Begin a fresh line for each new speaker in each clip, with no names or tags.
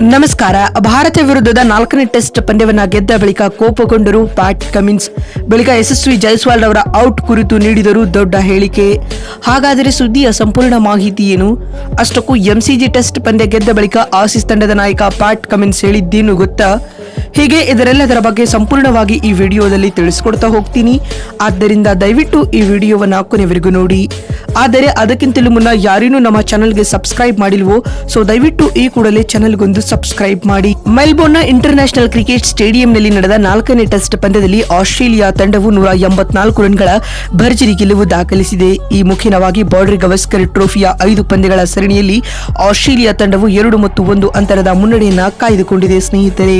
ನಮಸ್ಕಾರ. ಭಾರತ ವಿರುದ್ಧದ ನಾಲ್ಕನೇ ಟೆಸ್ಟ್ ಪಂದ್ಯವನ್ನ ಗೆದ್ದ ಬಳಿಕ ಕೋಪಗೊಂಡರು ಪ್ಯಾಟ್ ಕಮಿನ್ಸ್. ಬಳಿಕ ಯಶಸ್ವಿ ಜೈಸ್ವಾಲ್ ಅವರ ಔಟ್ ಕುರಿತು ನೀಡಿದರು ದೊಡ್ಡ ಹೇಳಿಕೆ. ಹಾಗಾದರೆ ಸುದ್ದಿಯ ಸಂಪೂರ್ಣ ಮಾಹಿತಿ ಏನು? ಅಷ್ಟಕ್ಕೂ ಎಂಸಿಜಿ ಟೆಸ್ಟ್ ಪಂದ್ಯ ಗೆದ್ದ ಬಳಿಕ ಆಸೀಸ್ ತಂಡದ ನಾಯಕ ಪ್ಯಾಟ್ ಕಮಿನ್ಸ್ ಹೇಳಿದ್ದೇನು ಗೊತ್ತಾ? ಹೀಗೆ ಇದರೆಲ್ಲದರ ಬಗ್ಗೆ ಸಂಪೂರ್ಣವಾಗಿ ಈ ವಿಡಿಯೋದಲ್ಲಿ ತಿಳಿಸ್ಕೊಡ್ತಾ ಹೋಗ್ತೀನಿ. ಆದ್ದರಿಂದ ದಯವಿಟ್ಟು ಈ ವಿಡಿಯೋವನ್ನು ಕೊನೆವರೆಗೂ ನೋಡಿ. ಆದರೆ ಅದಕ್ಕಿಂತಲೂ ಮುನ್ನ ಯಾರೇನೂ ನಮ್ಮ ಚಾನಲ್ಗೆ ಸಬ್ಸ್ಕ್ರೈಬ್ ಮಾಡಿಲ್ವೋ? ಸೊ ದಯವಿಟ್ಟು ಈ ಕೂಡಲೇ ಚಾನಲ್ಗೊಂದು ಸಬ್ಸ್ಕ್ರೈಬ್ ಮಾಡಿ. ಮೆಲ್ಬೋರ್ನ್ನ ಇಂಟರ್ನ್ಯಾಷನಲ್ ಕ್ರಿಕೆಟ್ ಸ್ಟೇಡಿಯಂನಲ್ಲಿ ನಡೆದ ನಾಲ್ಕನೇ ಟೆಸ್ಟ್ ಪಂದ್ಯದಲ್ಲಿ ಆಸ್ಟ್ರೇಲಿಯಾ ತಂಡವು ನೂರ ಎಂಬತ್ನಾಲ್ಕು ರನ್ಗಳ ಭರ್ಜರಿ ಗೆಲುವು ದಾಖಲಿಸಿದೆ. ಈ ಮುಖ್ಯವಾಗಿ ಬಾರ್ಡರ್ ಗವಸ್ಕರ್ ಟ್ರೋಫಿಯ ಐದು ಪಂದ್ಯಗಳ ಸರಣಿಯಲ್ಲಿ ಆಸ್ಟ್ರೇಲಿಯಾ ತಂಡವು ಎರಡು ಮತ್ತು ಒಂದು ಅಂತರದ ಮುನ್ನಡೆಯನ್ನ ಕಾಯ್ದುಕೊಂಡಿದೆ ಸ್ನೇಹಿತರೆ.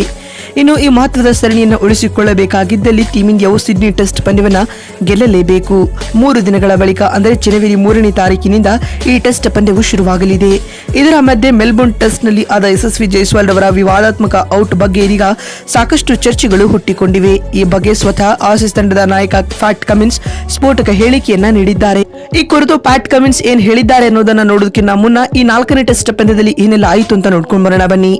ಇನ್ನು ಈ ಮಹತ್ವದ ಸರಣಿಯನ್ನು ಉಳಿಸಿಕೊಳ್ಳಬೇಕಾಗಿದ್ದಲ್ಲಿ ಟೀಮ್ ಇಂಡಿಯಾವು ಸಿಡ್ನಿ ಟೆಸ್ಟ್ ಪಂದ್ಯವನ್ನ ಗೆಲ್ಲಲೇಬೇಕು. ಮೂರು ದಿನಗಳ ಬಳಿಕ, ಅಂದರೆ ಜನವರಿ ಮೂರನೇ ತಾರೀಕಿನಿಂದ ಈ ಟೆಸ್ಟ್ ಪಂದ್ಯವು ಶುರುವಾಗಲಿದೆ. ಇದರ ಮಧ್ಯೆ ಮೆಲ್ಬೋರ್ನ್ ಟೆಸ್ಟ್ನಲ್ಲಿ ಆದ ಯಶಸ್ವಿ ಜೈಸ್ವಾಲ್ ಅವರ ವಿವಾದಾತ್ಮಕ ಔಟ್ ಬಗ್ಗೆ ಇದೀಗ ಸಾಕಷ್ಟು ಚರ್ಚೆಗಳು ಹುಟ್ಟಿಕೊಂಡಿವೆ. ಈ ಬಗ್ಗೆ ಸ್ವತಃ ಆಸೀಸ್ ತಂಡದ ನಾಯಕ ಫ್ಯಾಟ್ ಕಮಿನ್ಸ್ ಸ್ಫೋಟಕ ಹೇಳಿಕೆಯನ್ನ ನೀಡಿದ್ದಾರೆ. ಈ ಕುರಿತು ಪ್ಯಾಟ್ ಕಮಿನ್ಸ್ ಏನ್ ಹೇಳಿದ್ದಾರೆ ಅನ್ನೋದನ್ನ ನೋಡೋದಕ್ಕಿಂತ ಮುನ್ನ ಈ ನಾಲ್ಕನೇ ಟೆಸ್ಟ್ ಪಂದ್ಯದಲ್ಲಿ ಏನೆಲ್ಲ ಆಯಿತು ಅಂತ ನೋಡ್ಕೊಂಡು ಬರೋಣ ಬನ್ನಿ.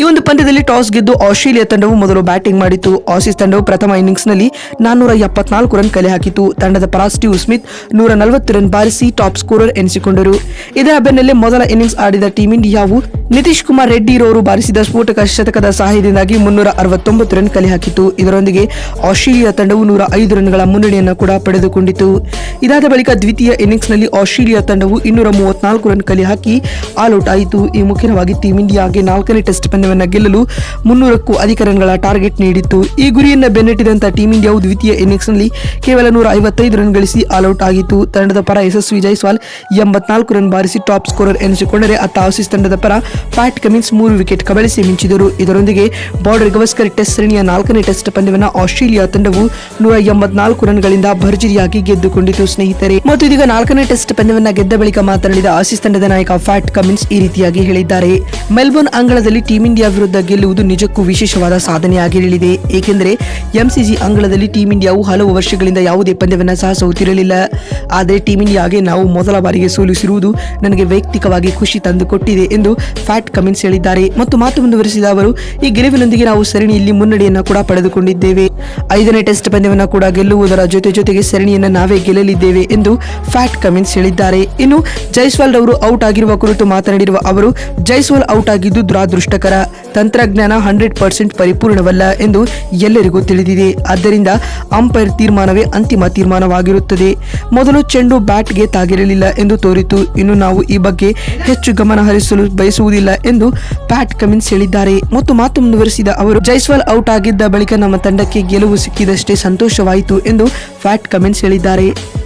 ಈ ಒಂದು ಪಂದ್ಯದಲ್ಲಿ ಟಾಸ್ ಗೆದ್ದು ಆಸ್ಟ್ರೇಲಿಯಾ ತಂಡವು ಮೊದಲು ಬ್ಯಾಟಿಂಗ್ ಮಾಡಿತು ಆಸೀಸ್ ತಂಡವು ಪ್ರಥಮ ಇನ್ನಿಂಗ್ಸ್ನಲ್ಲಿ ನಾನ್ನೂರ ಎಪ್ಪತ್ನಾಲ್ಕು ರನ್ ಕಲೆ ಹಾಕಿತು ತಂಡದ ಪರ ಸ್ಟೀವ್ ಸ್ಮಿತ್ ನೂರ ನಲವತ್ತು ರನ್ ಬಾರಿಸಿ ಟಾಪ್ ಸ್ಕೋರರ್ ಎನಿಸಿಕೊಂಡರು. ಇದರ ಬೆನ್ನಲ್ಲೇ ಮೊದಲ ಇನ್ನಿಂಗ್ಸ್ ಆಡಿದ ಟೀಂ ಇಂಡಿಯಾವು ನಿತೀಶ್ ಕುಮಾರ್ ರೆಡ್ಡಿ ರವರು ಬಾರಿಸಿದ ಸ್ಫೋಟಕ ಶತಕದ ಸಹಾಯದಿಂದಾಗಿ ಮುನ್ನೂರ ಅರವತ್ತೊಂಬತ್ತು ರನ್ ಕಲೆ ಹಾಕಿತು ಇದರೊಂದಿಗೆ ಆಸ್ಟ್ರೇಲಿಯಾ ತಂಡವು ನೂರ ಐದು ರನ್ಗಳ ಮುನ್ನಡೆಯನ್ನು ಕೂಡ ಪಡೆದುಕೊಂಡಿತು ಇದಾದ ಬಳಿಕ ದ್ವಿತೀಯ ಇನ್ನಿಂಗ್ಸ್ನಲ್ಲಿ ಆಸ್ಟ್ರೇಲಿಯಾ ತಂಡವು ಇನ್ನೂರ ಮೂವತ್ನಾಲ್ಕು ರನ್ ಕಲೆ ಹಾಕಿ ಆಲ್ ಔಟ್ ಆಯಿತು. ಈ ಮುಖ್ಯವಾಗಿ ಟೀಂ ಇಂಡಿಯಾಗೆ ನಾಲ್ಕನೇ ಟೆಸ್ಟ್ ಪಂದ್ಯವನ್ನು ಗೆಲ್ಲಲು ಮುನ್ನೂರಕ್ಕೂ ಅಧಿಕ ರನ್ಗಳ ಟಾರ್ಗೆಟ್ ನೀಡಿತ್ತು. ಈ ಗುರಿಯನ್ನು ಬೆನ್ನಟ್ಟಿದಂತ ಟೀಂ ಇಂಡಿಯಾವು ದ್ವಿತೀಯ ಇನ್ನಿಂಗ್ಸ್ನಲ್ಲಿ ಕೇವಲ ನೂರ ಐವತ್ತೈದು ರನ್ ಗಳಿಸಿ ಆಲ್ ಔಟ್ ಆಗಿತ್ತು. ತಂಡದ ಪರ ಯಶಸ್ವಿ ಜೈಸ್ವಾಲ್ ಎಂಬತ್ನಾಲ್ಕು ರನ್ ಬಾರಿಸಿ ಟಾಪ್ ಸ್ಕೋರರ್ ಎನಿಸಿಕೊಂಡರೆ ಅತ್ತ ಆಸೀಸ್ ತಂಡದ ಪರ ಪ್ಯಾಟ್ ಕಮಿನ್ಸ್ ಮೂರು ವಿಕೆಟ್ ಕಬಳಿಸಿ ಮಿಂಚಿದರು. ಇದರೊಂದಿಗೆ ಬಾರ್ಡರ್ ಗವಸ್ಕರ್ ಟೆಸ್ಟ್ ಸರಣಿಯ ನಾಲ್ಕನೇ ಟೆಸ್ಟ್ ಪಂದ್ಯವನ್ನು ಆಸ್ಟ್ರೇಲಿಯಾ ತಂಡವು ನೂರ ಎಂಬತ್ನಾಲ್ಕು ರನ್ಗಳಿಂದ ಭರ್ಜರಿಯಾಗಿ ಗೆದ್ದುಕೊಂಡಿತು ಸ್ನೇಹಿತರೆ. ಮತ್ತು ಇದೀಗ ನಾಲ್ಕನೇ ಟೆಸ್ಟ್ ಪಂದ್ಯವನ್ನ ಗೆದ್ದ ಬಳಿಕ ಮಾತನಾಡಿದ ಆಸೀಸ್ ತಂಡದ ನಾಯಕ ಫ್ಯಾಟ್ ಕಮಿನ್ಸ್ ಈ ರೀತಿಯಾಗಿ ಹೇಳಿದ್ದಾರೆ. ಮೆಲ್ಬೋರ್ನ್ ಅಂಗಳದಲ್ಲಿ ಟೀಂ ಇಂಡಿಯಾ ವಿರುದ್ಧ ಗೆಲ್ಲುವುದು ನಿಜಕ್ಕೂ ವಿಶೇಷವಾದ ಸಾಧನೆಯಾಗಿರಲಿದೆ. ಏಕೆಂದರೆ ಎಂಸಿಜಿ ಅಂಗಳದಲ್ಲಿ ಟೀಂ ಇಂಡಿಯಾವು ಹಲವು ವರ್ಷಗಳಿಂದ ಯಾವುದೇ ಪಂದ್ಯವನ್ನು ಸಹ ಸೋತಿರಲಿಲ್ಲ. ಆದರೆ ಟೀಂ ಇಂಡಿಯಾಗೆ ನಾವು ಮೊದಲ ಬಾರಿಗೆ ಸೋಲಿಸಿರುವುದು ನನಗೆ ವೈಯಕ್ತಿಕವಾಗಿ ಖುಷಿ ತಂದುಕೊಟ್ಟಿದೆ ಎಂದು ಫ್ಯಾಟ್ ಕಮಿನ್ಸ್ ಹೇಳಿದ್ದಾರೆ. ಮತ್ತು ಮಾತು ಮುಂದುವರೆಸಿದ ಅವರು, ಈ ಗೆಲುವಿನೊಂದಿಗೆ ನಾವು ಸರಣಿಯಲ್ಲಿ ಮುನ್ನಡೆಯನ್ನು ಕೂಡ ಪಡೆದುಕೊಂಡಿದ್ದೇವೆ. ಐದನೇ ಟೆಸ್ಟ್ ಪಂದ್ಯವನ್ನು ಕೂಡ ಗೆಲ್ಲುವುದರ ಜೊತೆ ಜೊತೆಗೆ ಸರಣಿಯನ್ನ ನಾವೇ ಗೆಲ್ಲಲಿದ್ದೇವೆ ಎಂದು ಫ್ಯಾಟ್ ಕಮಿನ್ಸ್ ಹೇಳಿದ್ದಾರೆ. ಇನ್ನು ಜೈಸ್ವಾಲ್ ರವರು ಔಟ್ ಆಗಿರುವ ಕುರಿತು ಮಾತನಾಡಿರುವ ಅವರು, ಜೈಸ್ವಾಲ್ ಔಟ್ ಆಗಿದ್ದು ದುರಾದೃಷ್ಟಕರ. ತಂತ್ರಜ್ಞಾನ ಹಂಡ್ರೆಡ್ ಪರ್ಸೆಂಟ್ ಪರಿಪೂರ್ಣವಲ್ಲ ಎಂದು ಎಲ್ಲರಿಗೂ ತಿಳಿದಿದೆ. ಆದ್ದರಿಂದ ಅಂಪೈರ್ ತೀರ್ಮಾನವೇ ಅಂತಿಮ ತೀರ್ಮಾನವಾಗಿರುತ್ತದೆ. ಮೊದಲು ಚೆಂಡು ಬ್ಯಾಟ್ಗೆ ತಾಗಿರಲಿಲ್ಲ ಎಂದು ತೋರಿತು. ಇನ್ನು ನಾವು ಈ ಬಗ್ಗೆ ಹೆಚ್ಚು ಗಮನ ಹರಿಸಲು ಬಯಸುವುದಿಲ್ಲ ಎಂದು ಪ್ಯಾಟ್ ಕಮಿನ್ಸ್ ಹೇಳಿದ್ದಾರೆ. ಮತ್ತು ಮಾತು ಮುಂದುವರಿಸಿದ ಅವರು, ಜೈಸ್ವಾಲ್ ಔಟ್ ಆಗಿದ್ದ ಬಳಿಕ ನಮ್ಮ ತಂಡಕ್ಕೆ ಗೆಲುವು ಸಿಕ್ಕಿದಷ್ಟೇ ಸಂತೋಷವಾಯಿತು ಎಂದು ಫ್ಯಾಟ್ ಕಮಿನ್ಸ್ ಹೇಳಿದ್ದಾರೆ.